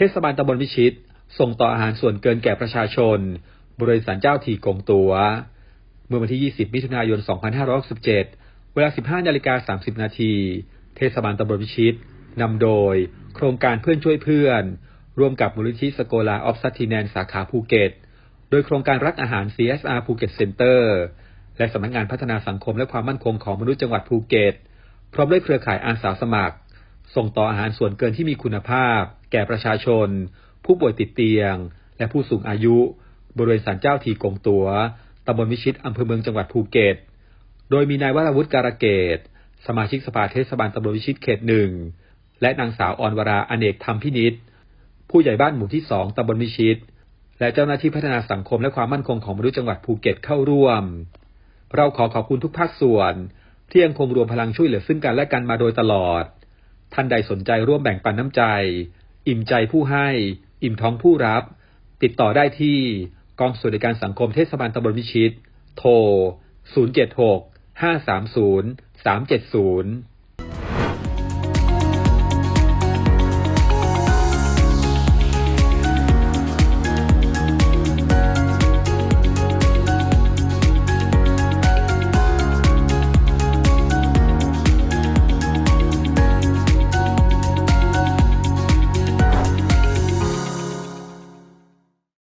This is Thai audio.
เทศบาลตำบลวิชิต ส่งต่ออาหารส่วนเกินแก่ประชาชน บริษัทเจ้าทีกงตัว เมื่อวันที่ 20 มิถุนายน 2567 เวลา 15 นาฬิกา 30 นาที เทศบาลตำบลวิชิตนำโดย โครงการเพื่อนช่วยเพื่อน ร่วมกับมูลนิธิสโกลาออฟซัตติแนนสาขาภูเก็ต โดยโครงการรักอาหาร CSR ภูเก็ตเซ็นเตอร์และสำนักงานพัฒนาสังคมและความมั่นคงของมนุษย์จังหวัดภูเก็ต พร้อมด้วยเครือข่ายอาสาสมัคร ส่งต่ออาหารส่วนเกินที่มีคุณภาพ แก่ประชาชน ผู้ป่วยติดเตียง และผู้สูงอายุ บริเวณศาลเจ้าทีกงตัวตำบลวิชิตอำเภอเมืองจังหวัดภูเก็ต โดยมีนายวราวุฒิการเกต สมาชิกสภาเทศบาลตำบลวิชิตเขตหนึ่ง และนางสาวออนวราอเนกธรรมพินิษผู้ใหญ่บ้านหมู่ที่สองตำบลวิชิต และเจ้าหน้าที่พัฒนาสังคมและความมั่นคงของมนุษย์จังหวัดภูเก็ตเข้าร่วม เราขอขอบคุณทุกภาคส่วน ที่ยังคงรวมพลังช่วยเหลือซึ่งกันและกันมาโดยตลอด ท่านใดสนใจร่วมแบ่งปันน้ำใจ อิ่มใจผู้ให้ อิ่มท้องผู้รับ ติดต่อได้ที่กองสวัสดิการสังคมเทศบาลตำบลวิชิต โทร 076 530 370